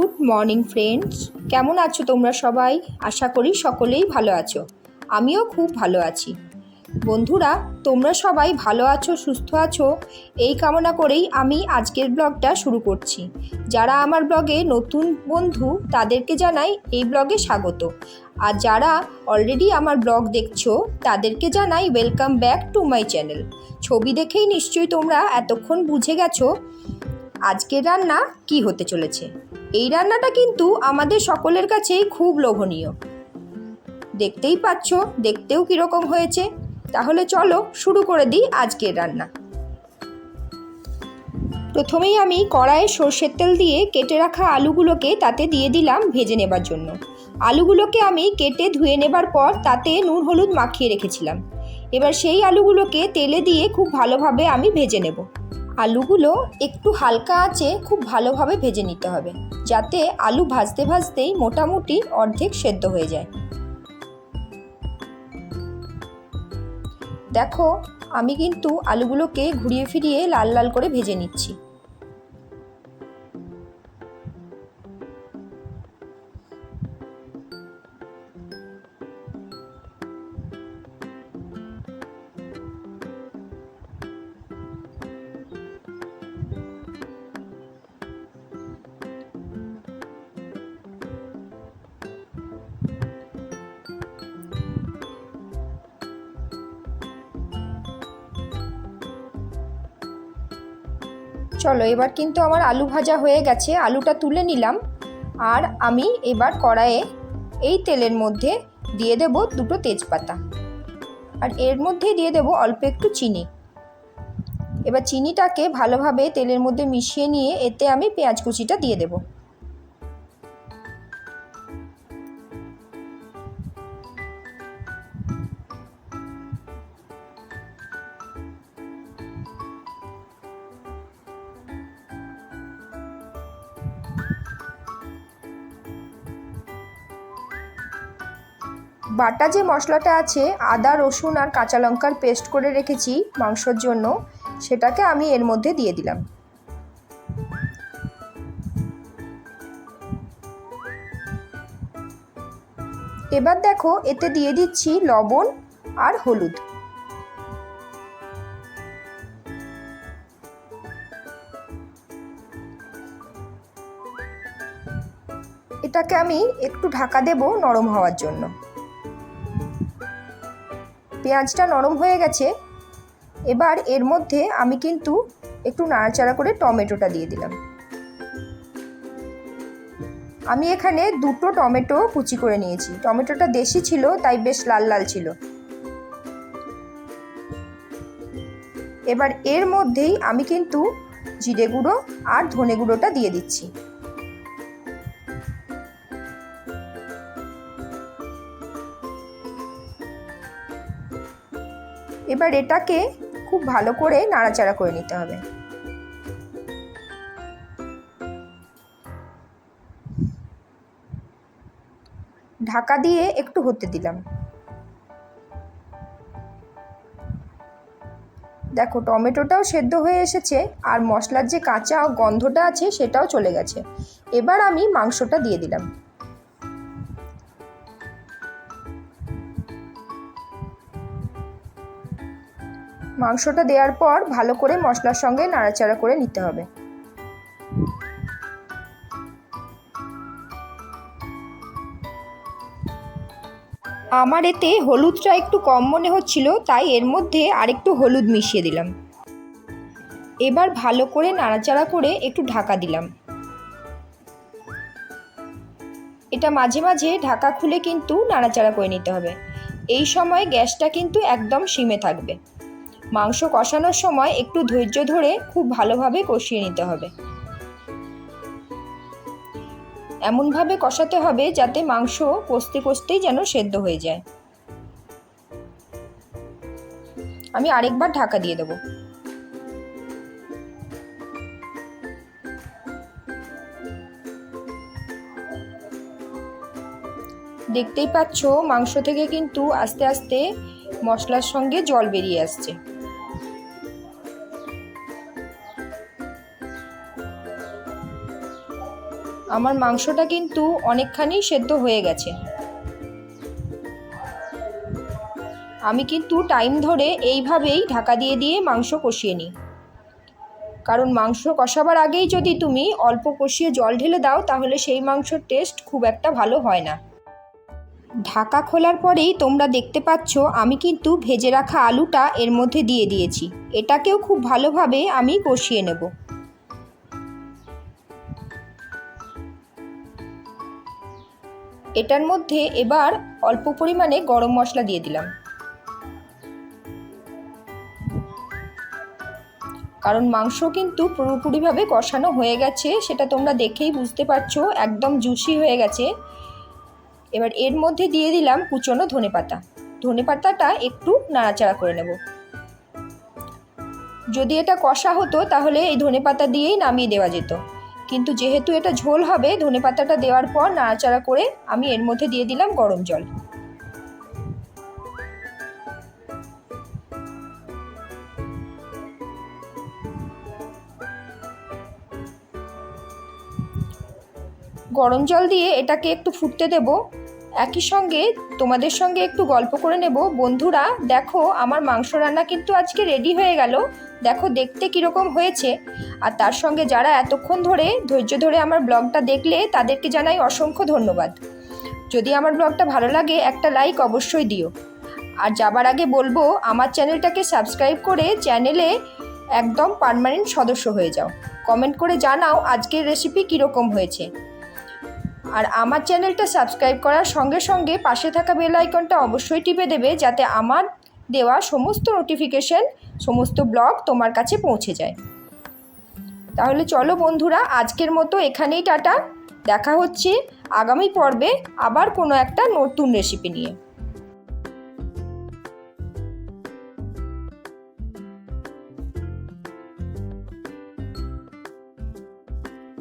Good morning friends কেমন আছো তোমরা সবাই? আশা করি সকলেই ভালো আছো। আমিও খুব ভালো আছি। বন্ধুরা, তোমরা সবাই ভালো আছো, সুস্থ আছো? এই কামনা করেই আমি আজকের ব্লগটা শুরু করছি। যারা আমার ব্লগে নতুন বন্ধু, তাদেরকে জানাই এই ব্লগে স্বাগত। আর যারা অলরেডি আমার ব্লগ দেখছ, তাদেরকে জানাই welcome back to my channel ছবি দেখেই নিশ্চয়ই তোমরা এতক্ষণ বুঝে গেছো আজকের রান্না কি হতে চলেছে। এই রান্নাটা কিন্তু আমাদের সকলের কাছেই খুব লোভনীয়। দেখতেই পাচ্ছ, দেখতেও কীরকম হয়েছে। তাহলে চলো শুরু করে দিই আজকের রান্না। প্রথমেই আমি কড়াইয়ে সর্ষের তেল দিয়ে কেটে রাখা আলুগুলোকে তাতে দিয়ে দিলাম ভেজে নেবার জন্য। আলুগুলোকে আমি কেটে ধুয়ে নেবার পর তাতে নুন, হলুদ মাখিয়ে রেখেছিলাম। এবার সেই আলুগুলোকে তেলে দিয়ে খুব ভালোভাবে আমি ভেজে নেব। আলুগুলো একটু হালকা আঁচে খুব ভালোভাবে ভেজে নিতে হবে, যাতে আলু ভাজতে ভাজতেই মোটামুটি অর্ধেক সেদ্ধ হয়ে যায়। দেখো, আমি কিন্তু আলুগুলোকে ঘুরিয়ে ফিরিয়ে লাল লাল করে ভেজে নিচ্ছি। চলো, এবার কিন্তু আমার আলু ভাজা হয়ে গেছে, আলুটা তুলে নিলাম। আর আমি এবার কড়াইয়ে এই তেলের মধ্যে দিয়ে দেব দুটো তেজপাতা। আর এর মধ্যে দিয়ে দেব অল্প একটু চিনি। এবার চিনিটাকে ভালোভাবে তেলের মধ্যে মিশিয়ে নিয়ে এতে আমি পেঁয়াজ কুচিটা দিয়ে দেবো। বাটা যে মশলাটা আছে, আদা, রসুন আর কাঁচা লঙ্কার পেস্ট করে রেখেছি মাংসর জন্য, সেটাকে আমি এর মধ্যে দিয়ে দিলাম। এবার দেখো, এতে দিয়ে দিচ্ছি লবণ আর হলুদ। এটাকে আমি একটু ঢাকা দেব নরম হওয়ার জন্য। পেঁয়াজটা নরম হয়ে গেছে। এবার এর মধ্যে আমি কিন্তু একটু নাড়াচাড়া করে টমেটোটা দিয়ে দিলাম। আমি এখানে দুটো টমেটো কুচি করে নিয়েছি। টমেটোটা দেশি ছিল, তাই বেশ লাল লাল ছিল। এবার এর মধ্যেই আমি কিন্তু জিরে গুঁড়ো আর ধনে গুঁড়োটা দিয়ে দিচ্ছি। এবার এটাকে খুব ভালো করে নাড়াচাড়া করে নিতে হবে। ঢাকা দিয়ে একটু হতে দিলাম। দেখো, টমেটোটাও সেদ্ধ হয়ে এসেছে আর মশলার যে কাঁচা গন্ধটা আছে সেটাও চলে গেছে। এবার আমি মাংসটা দিয়ে দিলাম। মাংসটা দেওয়ার পর ভালো করে মশলার সঙ্গে নাড়াচাড়া করে নিতে হবে। আমার এতে হলুদটা একটু কম মনে হচ্ছিল, তাই এর মধ্যে আরেকটু হলুদ মিশিয়ে দিলাম। এবার ভালো করে নাড়াচাড়া করে একটু ঢাকা দিলাম। এটা মাঝে মাঝে ঢাকা খুলে কিন্তু নাড়াচাড়া করে নিতে হবে। এই সময় গ্যাসটা কিন্তু একদম সিমে থাকবে। মাংস কষানোর সময় একটু ধৈর্য ধরে খুব ভালোভাবে কষিয়ে নিতে হবে। এমনভাবে কষাতে হবে যাতে মাংস কষতে কষতেই যেন সেদ্ধ হয়ে যায়। আমি আরেকবার ঢাকা দিয়ে দেবো। দেখতেই পাচ্ছ মাংস থেকে কিন্তু আস্তে আস্তে মশলার সঙ্গে জল বেরিয়ে আসছে। আমার মাংসটা কিন্তু অনেকখানি সেদ্ধ হয়ে গেছে। আমি কিন্তু টাইম ধরে এইভাবেই ঢাকা দিয়ে দিয়ে মাংস কষিয়ে নিই। কারণ মাংস কষাবার আগেই যদি তুমি অল্প কষিয়ে জল ঢেলে দাও, তাহলে সেই মাংসর টেস্ট খুব একটা ভালো হয় না। ঢাকা খোলার পরেই তোমরা দেখতে পাচ্ছ, আমি কিন্তু ভেজে রাখা আলুটা এর মধ্যে দিয়ে দিয়েছি। এটাকেও খুব ভালোভাবে আমি কষিয়ে নেব। এটার মধ্যে এবার অল্প পরিমাণে গরম মশলা দিয়ে দিলাম। কারণ মাংস কিন্তু পুরোপুরিভাবে কষানো হয়ে গেছে, সেটা তোমরা দেখেই বুঝতে পারছ, একদম জুসি হয়ে গেছে। এবার এর মধ্যে দিয়ে দিলাম কুচনো ধনে পাতা। ধনে পাতাটা একটু নাড়াচাড়া করে নেব। যদি এটা কষা হতো, তাহলে এই ধনে পাতা দিয়েই নামিয়ে দেওয়া যেত। কিন্তু যেহেতু এটা ঝোল হবে, ধনে পাতাটা দেওয়ার পর নাড়াচাড়া করে আমি এর মধ্যে দিয়ে দিলাম গরম জল। গরম জল দিয়ে এটাকে একটু ফুটতে দেব। একই সঙ্গে তোমাদের সঙ্গে একটু গল্প করে নেব। বন্ধুরা, দেখো, আমার মাংস রান্না কিন্তু আজকে রেডি হয়ে গেল। দেখো, দেখতে কীরকম হয়েছে। আর তার সঙ্গে যারা এতক্ষণ ধরে, ধৈর্য ধরে আমার ব্লগটা দেখলে, তাদেরকে জানাই অসংখ্য ধন্যবাদ। যদি আমার ব্লগটা ভালো লাগে, একটা লাইক অবশ্যই দিও। আর যাবার আগে বলব, আমার চ্যানেলটাকে সাবস্ক্রাইব করে চ্যানেলে একদম পারমানেন্ট সদস্য হয়ে যাও। কমেন্ট করে জানাও আজকের রেসিপি কীরকম হয়েছে। আর আমার চ্যানেলটা সাবস্ক্রাইব করার সঙ্গে সঙ্গে পাশে থাকা বেল আইকনটা অবশ্যই টিপে দেবে যাতে আমার দেওয়া সমস্ত নোটিফিকেশন, সমস্ত ব্লগ তোমার কাছে পৌঁছে যায়। তাহলে চলো বন্ধুরা, আজকের মতো এখানেই টাটা। দেখা হচ্ছে আগামী পর্বে আবার কোনো একটা নতুন রেসিপি নিয়ে।